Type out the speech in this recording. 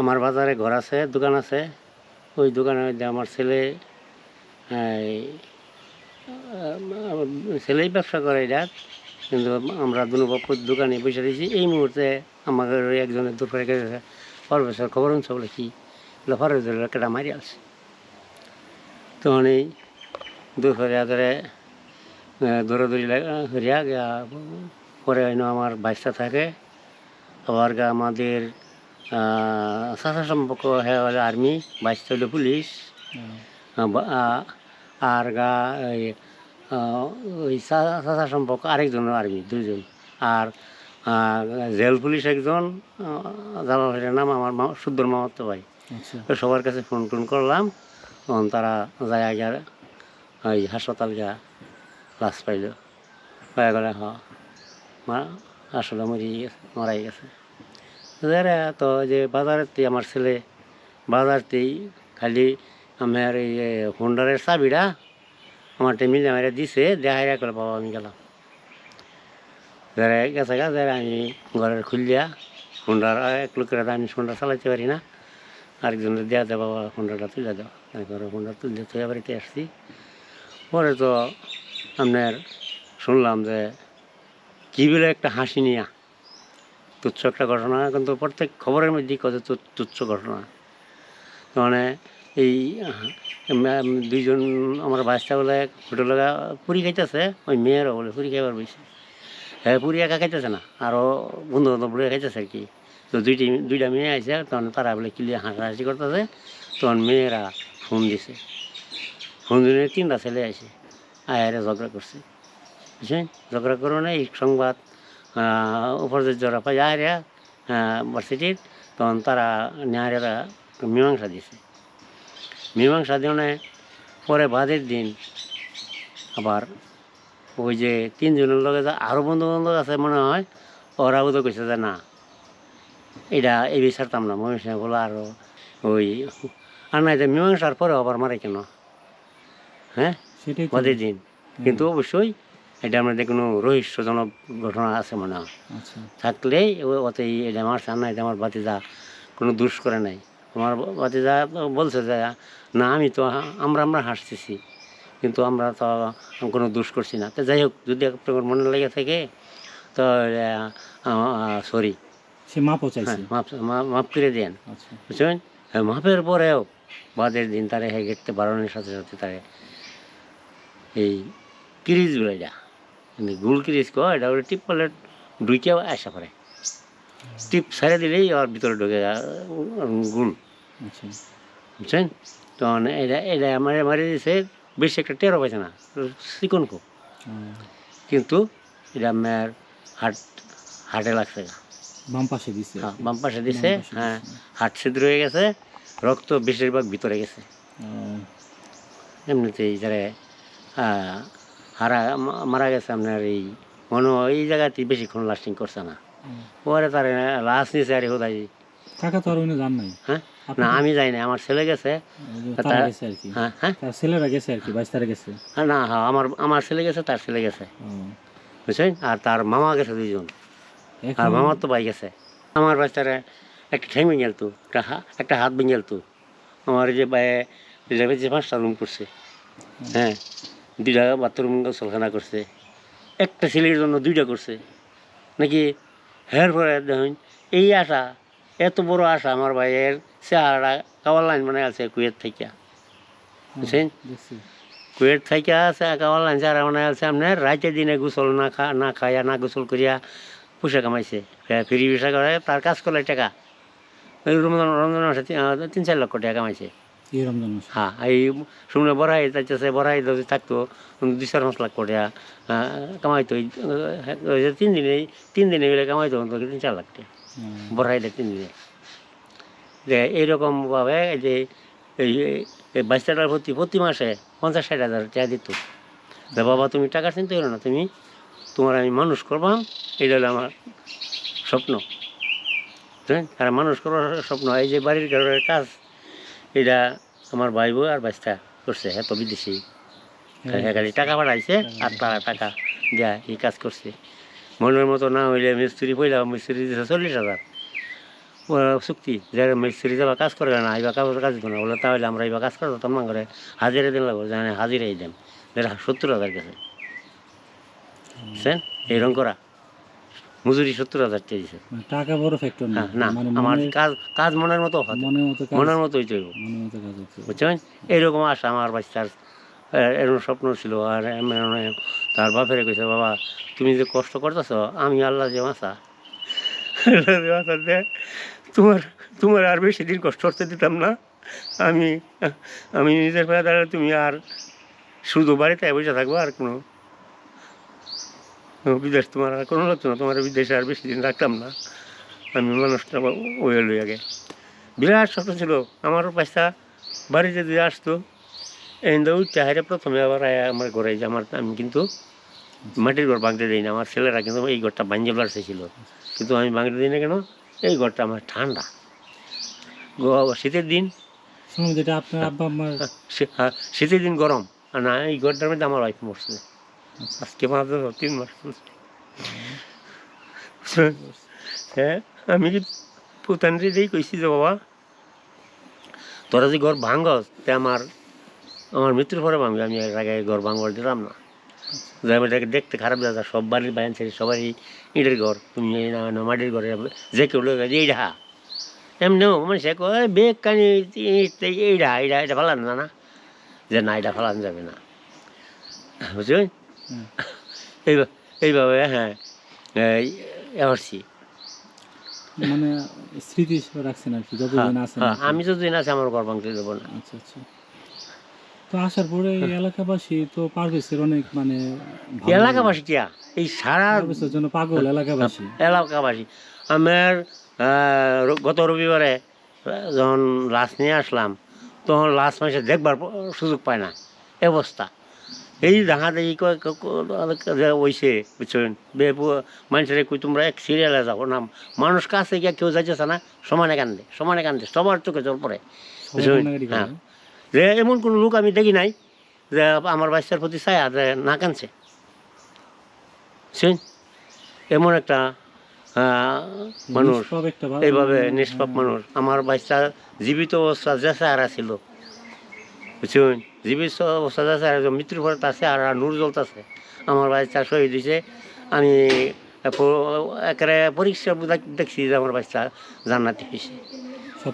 আমার বাজারে ঘর আছে, দোকান আছে। ওই দোকানের মধ্যে আমার ছেলে ছেলেই ব্যবসা করে এটা। কিন্তু আমরা দুনো দোকানে বসে দিয়েছি এই মুহূর্তে আমাদের ওই একজনের দুপুরে গেছে পরবেশের খবর শুনছে বলে কি? পরবেশের কেটা মারি আছে। তখন এই দুপুরে ধরে দৌড়াদৌড়ি হরিয়া পরে আমার বাইশটা থাকে। আবার আমাদের চাচা সম্পর্ক হ্যাঁ হলো আর্মি বাইশটা হলো পুলিশ আর গা ওই চা- সম্পর্ক আরেকজন আর্মি দুজন আর জেল পুলিশ একজন জালাল নাম আমার মা সুদ্দর মামাতো ভাই। আচ্ছা। সবার কাছে ফোন টোন করলাম তখন তারা যায় আগে ওই হাসপাতাল গিয়া লাশ পাইল। পাই গেলে হ মা আসলে মরি গেছে মারাই গেছে। যারা তো যে বাজারেতেই আমার ছেলে বাজারতেই খালি আমার এই হোন্ডারের চাবিটা আমার টেমিল আমার দিছে, দেখাই করে বাবা, আমি গেলাম। যারা গেছে গা যারা আমি ঘরের খুলিয়া হোন্ডার এক লোকের আমি হোন্ডা চালাইতে পারি না। আরেকজনের দেওয়া দেওয়া বাবা হোন্ডাটা তুলে দাও। তারপরে হোন্ডা তুলে তুলে বাড়িতে আসছি পরে তো আপনার শুনলাম যে কী বলে একটা হাসি নিয়া তুচ্ছ একটা ঘটনা, কিন্তু প্রত্যেক খবরের মধ্যে কত তুচ্ছ ঘটনা। মানে এই দুইজন আমার বাচ্চা বলে হোটেল পুরি খাইতেছে, ওই মেয়েরও বলে পুরি খাইবার বসে হ্যাঁ পুরি একা খাইতেছে না, আরও বন্ধু বান্ধব বলে খাইতেছে আর কি তো দুইটি, দুইটা মেয়ে আছে তখন তারা বলে কিলিয়ে হাসাহাসি করতেছে, তখন মেয়েরা ফোন দিছে। ফোন দিলে তিনটা ছেলে আছে আয়ারে ঝগড়া করছে। বুঝছেন? ঝগড়া করো না এই সংবাদ উপার্জরা পাই আয়ারে ভার্সিটির তখন তারা নেয়ারেরা মীমাংসা দিছে মীমাংসা দিয়ে পরে বাদের দিন আবার ওই যে তিনজনের লগে যে আরও বন্ধু বান্ধব আছে মনে হয় ওরাও তো কইছে যে না এটা এই বিচারতাম না ময়মনসিংহ বলো আরও ওই আর না এটা মীমাংসার পরে আবার মারে কেন? হ্যাঁ? বাদের দিন। কিন্তু অবশ্যই এটা আমাদের কোনো রহস্যজনক ঘটনা আছে মনে হয়। আচ্ছা। থাকলেই ওতেই এটা আমার সামনে এটা আমার বাতিজা কোনো দুষ করে নাই। আমার বাতিজা বলছে যে না আমি তো আমরা আমরা হাসতেছি কিন্তু আমরা তো কোনো দুষ করছি না। তো যাই হোক যদি আপনার মনে লেগে থাকে তো সরি সে মাপও চাইছে। হ্যাঁ মাফ মা- মাফ করে দেন। আচ্ছা। বুঝছেন? হ্যাঁ, মাপের পরেও বাদের দিন তারে হ্যাঁ গেটতে বাড়ানোর সাথে সাথে তারে এই কিরিজগুলো যা গুল কো এটা ওটা টিপ করলে ঢুকে আসা করে টিপ ছেড়ে দিলেই আর ভিতরে ঢুকে গুল আচ্ছা। বুঝছেন? তখন এটা এটা আমার মারি দিয়েছে বেশি একটা টেরো পাইছে না চিকন খুব। কিন্তু এটা আমার হাট হাটে লাগছে। বাম পাশে দিছে। হ্যাঁ, বাম পাশে দিছে হ্যাঁ হাট ছিদ্র হয়ে গেছে রক্ত বেশিরভাগ ভিতরে গেছে। এমনিতেই যারা হারা মারা গেছে আপনার এই মনে হয় এই জায়গাতে বেশিক্ষণ লাস্টিং করছে না। পরে তার লাস্ট নিচে আর হোদাই কাকা তো আর অন্য জান নাই। হ্যাঁ? না আমি যাই না আমার ছেলে গেছে। ওই যে তা- তারা গেছে আর কি। হ্যাঁ হ্যাঁ? তার ছেলেরা গেছে আর কি বাইশ তারা গেছে। আর না হ্যাঁ আমার আমার ছেলে গেছে তার ছেলে গেছে। বুঝছেন? আর তার মামা গেছে দুইজন। আর মামার তো ভাই গেছে। আমার বাচ্চারা একটা ঠ্যাং ভেঙে গেলতো একটা একটা হাত ভেঙে গেলতো। আমার যে যাবে যে পাঁচটা রুম করছে। হ্যাঁ। দুইটা বাথরুম গোসলখানা করছে। একটা ছেলের জন্য দুইটা করছে। নাকি হের পরে দেখুন এই আশা এত বড় আশা আমার ভাইয়ের চেহারাটা কাওয়ার লাইন মানে আছে কুয়েত থেকে। বুঝছেন? কুয়েত থেকে আছে কাওয়ার লাইন চেহারা মানে আছে আপনার রাইতে দিনে গোসল না খা না খাইয়া না গোসল করিয়া পয়সা কামাইছে। ফ্রি ভিসা করে তার কাজ করলে টাকা। রমজান রমজান মাসে তিন চার লক্ষ টাকা কামাইছে। এই রমজান মাসে। হ্যাঁ এই শুনে বড়াই যাইতেছে বড়াই যদি থাকতো দুই চার পাঁচ লাখ করে কামাইতো। তিন দিনে তিন দিনে মিলে কামাইতো তিন চার লাখ টাকা। বড়াইলে তিন দিনে। যে এইরকমভাবে এই যে এই এই বাচ্চাটার প্রতি প্রতি মাসে পঞ্চাশ ষাট হাজার টাকা দিত। যে বাবা তুমি টাকা চিন্তা করো না তুমি তোমার আমি মানুষ করবাম এটা হলো আমার স্বপ্ন। আর মানুষ করার স্বপ্ন এই যে বাড়ির ঘরের কাজ এটা আমার ভাই বউ আর বাচ্চা করছে এত বিদেশি হ্যাঁ, খালি টাকা পাঠাইছে আর তারা টাকা দেয়া এই কাজ করছে। মনের মতো না হইলে মিস্ত্রি পইলাম মিস্ত্রি দিছে চল্লিশ হাজার। চুক্তি যে মিস্ত্রি যাবা কাজ করে না এবার কাজ কাজ দিত না বলে তাহলে আমরা এবার কাজ করে দিতাম না করে হাজিরা দিন লাগবো জানে হাজিরাই দেন। সত্তর হাজার গেছে। বুঝছেন? এইরকম করা। মজুরি সত্তর হাজার চেয়েছে মানে টাকা বড় ফ্যাক্টর না। হ্যাঁ মানে আমার কাজ কাজ মনের মতো মনের মতো কাজ মনের মতোই চলব মনের মতো কাজ হচ্ছে। বুঝছেন? এইরকম আশা আমার বাচ্চার এরকম স্বপ্ন ছিল। আর এমন তার বাপেরে কইছে বাবা তুমি যে কষ্ট করতেছ আমি আল্লাহ যে মাসা দে। তোমার তোমার আর বেশি দিন কষ্ট করতে দিতাম না। আমি আমি নিজের পায়ে দাঁড়ালে তুমি আর শুধু বাড়িতে বসে থাকব আর কোনো বিদেশ তোমার আর কোনো লাগতো না তোমার বিদেশে আর বেশি দিন রাখতাম না। আমি মানুষটা ওই লই আগে। বিরাট স্বপ্ন ছিল আমারও পয়সা বাড়িতে দিয়ে আসতো এনে উঠতে হারে প্রথমে আবার আয়া আমার ঘরে যে আমার আমি কিন্তু মাটির ঘর ভাঙতে দিই না আমার ছেলেরা কিন্তু এই ঘরটা ভাঙতে ছিল। কিন্তু আমি ভাঙতে দিই না কেন? এই ঘরটা আমার ঠান্ডা। শীতের দিন। শীতের দিন গরম। আর না এই ঘরটার মধ্যে আমার ওয়াইফ মরছে। আজকে পাঁচ বছর তিন মাস। হ্যাঁ আমি কি পুতানরে দিয়ে কইছি যে বাবা? তোরা যে ঘর ভাঙস, তে আমার আমার মৃত্যুর পরে ভাঙবে, আমি এর আগে ঘর ভাঙবার দিলাম না। যে আমি এটাকে দেখতে খারাপ যায় সব বাড়ির বাইন ছেড়ে সবারই ইটের ঘর, তুমি না মাটির ঘরে যে কেউ লোক এইটা এমনিও মানুষে কয় বেগ কানি এইটা এইটা এটা ফেলানো না না? যে না এটা ফেলানো যাবে না। বুঝলেন হুম। এইভাবে হ্যাঁ এসছি মানে স্মৃতি হিসেবে রাখছেন আর কি হ্যাঁ, যতদিন আছেন হ্যাঁ, কি। আমি যতদিন আছে আমার ঘর ভাঙতে দেবো না। আচ্ছা আচ্ছা। তো আসার পরে এই এলাকাবাসী তো পারভেজের অনেক মানে এলাকাবাসী কিয়া এই সারা পারভেজের জন্য পাগল এলাকাবাসী। এলাকাবাসী। আমার গত রবিবারে যখন লাশ নিয়ে আসলাম তখন লাশ মাসে দেখবার সুযোগ পায় না। অবস্থা। এই যে ওইছে বুঝছেন বেপু মানুষের কই তোমরা এক সিরিয়ালে যাব না মানুষ কাছে গিয়ে কেউ যাইতেছে না সমানে কান্দে সমানে কান্দে সবার চোখে জল পড়ে? কান্নাকাটি করে। হ্যাঁ। যে এমন কোনো লোক আমি দেখি নাই যে আমার বাচ্চার প্রতি চায় আর না কানছে বুঝছেন? এমন একটা মানুষ এইভাবে নিষ্পাপ হ্যাঁ। মানুষ আমার বাচ্চা জীবিত অবস্থা যে চেহারা ছিল বুঝছেন? জীবিত অবস্থা আছে চেহারা মৃত্যুর ঘরে আছে আর নূর জ্বলতেছে। আমার বাচ্চা শহীদ হয়েছে আমি একেবারে পরীক্ষা দেখছি যে আমার বাচ্চা জান্নাতি হয়েছে